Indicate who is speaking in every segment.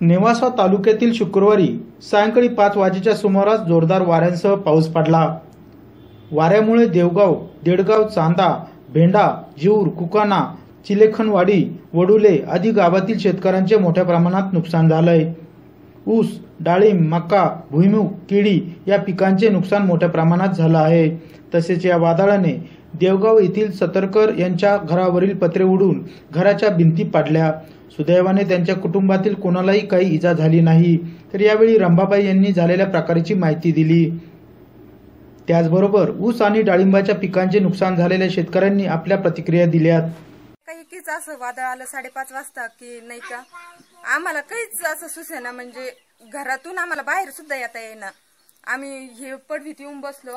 Speaker 1: नेवासा तालुक्यातील शुक्रवारी सायंकाळी पाच वाजेच्या सुमारास जोरदार वाऱ्यांसह पाऊस पडला. वाऱ्यामुळे देवगाव देडगाव चांदा भेंडा जीऊर कुकाना चिलेखनवाडी वडुले आदी गावातील शेतकऱ्यांचे मोठ्या प्रमाणात नुकसान झालंय. ऊस डाळिंब मका भुईमुग केळी या पिकांचे नुकसान मोठ्या प्रमाणात झालं आहे. तसेच या वादळाने देवगाव येथील सतरकर यांच्या घरावरील पत्रे उडून घराच्या भिंती पाडल्या. सुदैवाने त्यांच्या कुटुंबातील कोणालाही काही इजा झाली नाही. तर यावेळी रंभाबाई यांनी झालेल्या प्रकाराची माहिती दिली. त्याचबरोबर ऊस आणि डाळिंबाच्या पिकांचे नुकसान झालेल्या शेतकऱ्यांनी आपल्या प्रतिक्रिया दिल्यात.
Speaker 2: काही कीच असं वादळ आलं साडेपाच वाजता की नाही का? आम्हाला काहीच असं सुसेना म्हणजे घरातून आम्हाला बाहेर सुद्धा येता येईना. आम्ही हे पडवीत येऊन बसलो.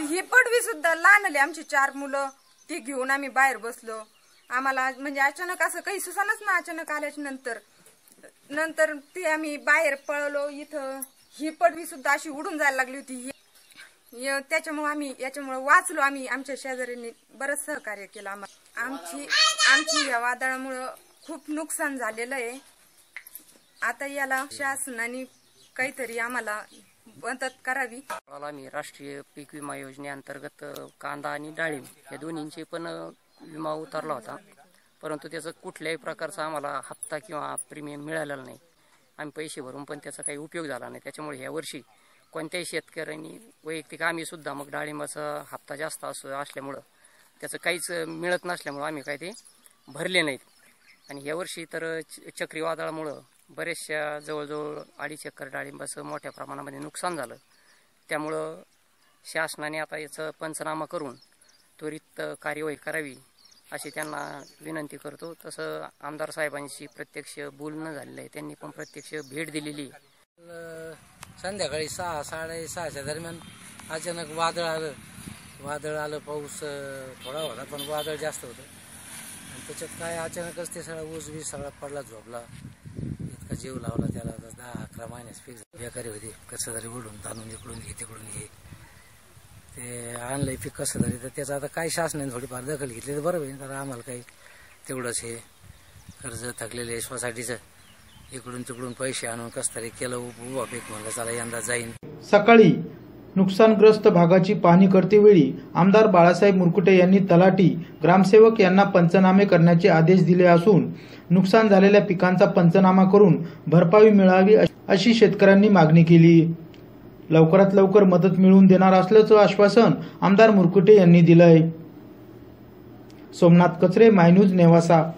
Speaker 2: ही पडवी सुद्धा लहान आली आमची चार मुलं ती घेऊन आम्ही बाहेर बसलो. आम्हाला म्हणजे अचानक असं काही सुसानच ना अचानक आल्याच्यानंतर. नंतर ते आम्ही बाहेर पळलो इथं. ही पडवी सुद्धा अशी उडून जायला लागली होती. ही य- त्याच्यामुळे आम्ही याच्यामुळे वाचलो आम्ही. आमच्या शेजाऱ्यांनी बरंच सहकार्य केलं आम्हाला आमची आमची या वादळामुळं खूप नुकसान झालेलं आहे. आता याला शासनाने काहीतरी आम्हाला मदत करावी.
Speaker 3: आम्ही राष्ट्रीय पीक विमा योजनेअंतर्गत कांदा आणि डाळिंब या दोन्हींचे पण विमा उतरला होता. परंतु त्याचा कुठल्याही प्रकारचा आम्हाला हप्ता किंवा प्रीमियम मिळालेला नाही. आम्ही पैसे भरून पण त्याचा काही उपयोग झाला नाही. त्याच्यामुळे ह्या वर्षी कोणत्याही शेतकऱ्यांनी वैयक्तिक आम्ही सुद्धा मग डाळिंबाचा हप्ता जास्त असो असल्यामुळं त्याचं काहीच मिळत नसल्यामुळं आम्ही काही ते भरले नाहीत. आणि यावर्षी तर च- चक्रीवादळामुळं बरेचशा जवळजवळ अडीच एकर डाळिंबाचं मोठ्या प्रमाणामध्ये नुकसान झालं. त्यामुळं शासनाने आता याचं पंचनामा करून त्वरित कार्यवाही करावी. अशी त्यांना विनंती करतो. तसं आमदार साहेबांशी प्रत्यक्ष बोलणं झालेलं आहे. त्यांनी पण प्रत्यक्ष भेट दिलेली
Speaker 4: संध्याकाळी सहा साडेसहाच्या दरम्यान अचानक वादळ आलं. वादळ आलं पाऊस थोडा होता पण वादळ जास्त होतं. आणि त्याच्यात काय अचानकच ते सगळा ऊस बीस सगळा पडला झोपला. इतका जीव लावला त्याला. दहा अकरा महिन्यास फिक्स बेकारी होती. कसं तरी उडून ताणून इकडून घे तिकडून घे. ते आणलंय पीक कसं झाले तर त्याचं आता काय शासनाने थोडीफार दखल घेतली तर बरं होईल. तर आम्हाला काही तेवढंच हे कर्ज थकलेले सोसायटीचं इकडून तिकडून पैसे आणून कसं तरी केलं उभा पीक म्हणलं चला यंदा जाईन.
Speaker 1: सकाळी नुकसानग्रस्त भागाची पाहणी करतेवेळी आमदार बाळासाहेब मुरकुटे यांनी तलाटी ग्रामसेवक यांना पंचनामे करण्याचे आदेश दिले असून नुकसान झालेल्या पिकांचा पंचनामा करून भरपाई मिळावी अशी शेतकऱ्यांनी मागणी केली. लवकरात लवकर मदत मिळवून देणार असल्याचं आश्वासन आमदार मुरकुटे यांनी दिलंय. सोमनाथ कचरे माय न्यूज नेवासा.